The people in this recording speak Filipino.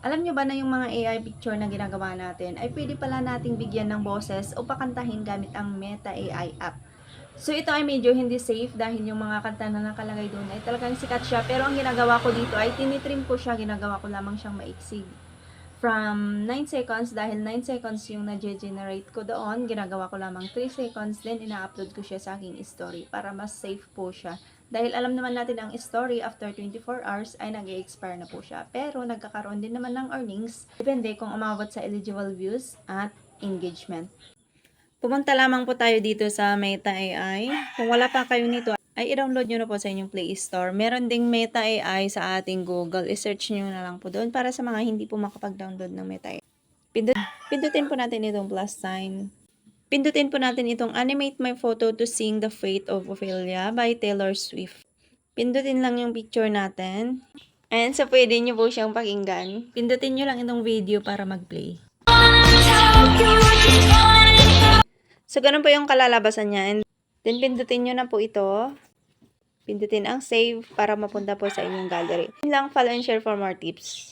Alam nyo ba na yung mga AI picture na ginagawa natin ay pwede pala nating bigyan ng boses o pakantahin gamit ang Meta AI app. So ito ay medyo hindi safe dahil yung mga kanta na nakalagay doon ay talagang sikat siya. Pero ang ginagawa ko dito ay tinitrim ko siya, ginagawa ko lamang siyang maiksig. From 9 seconds, dahil 9 seconds yung na-generate ko doon, ginagawa ko lamang 3 seconds, then ina-upload ko siya sa aking story para mas safe po siya. Dahil alam naman natin ang story after 24 hours ay nag expire na po siya. Pero nagkakaroon din naman ng earnings, depende kung umabot sa eligible views at engagement. Pumunta lamang po tayo dito sa Meta AI. Kung wala pa kayo nito, ay i-download nyo na po sa inyong Play Store. Meron ding Meta AI sa ating Google. I-search nyo na lang po doon para sa mga hindi po makapag-download ng Meta AI. Pindut pindutin po natin itong plus sign. Pindutin po natin itong Animate My Photo to Sing the Fate of Ophelia by Taylor Swift. Pindutin lang yung picture natin. And so, pwede nyo po siyang pakinggan. Pindutin nyo lang itong video para mag-play. So, ganun po yung kalalabasan niya. And then, pindutin nyo na po ito. Pindutin ang save para mapunta po sa inyong gallery. Yun lang, follow and share for more tips.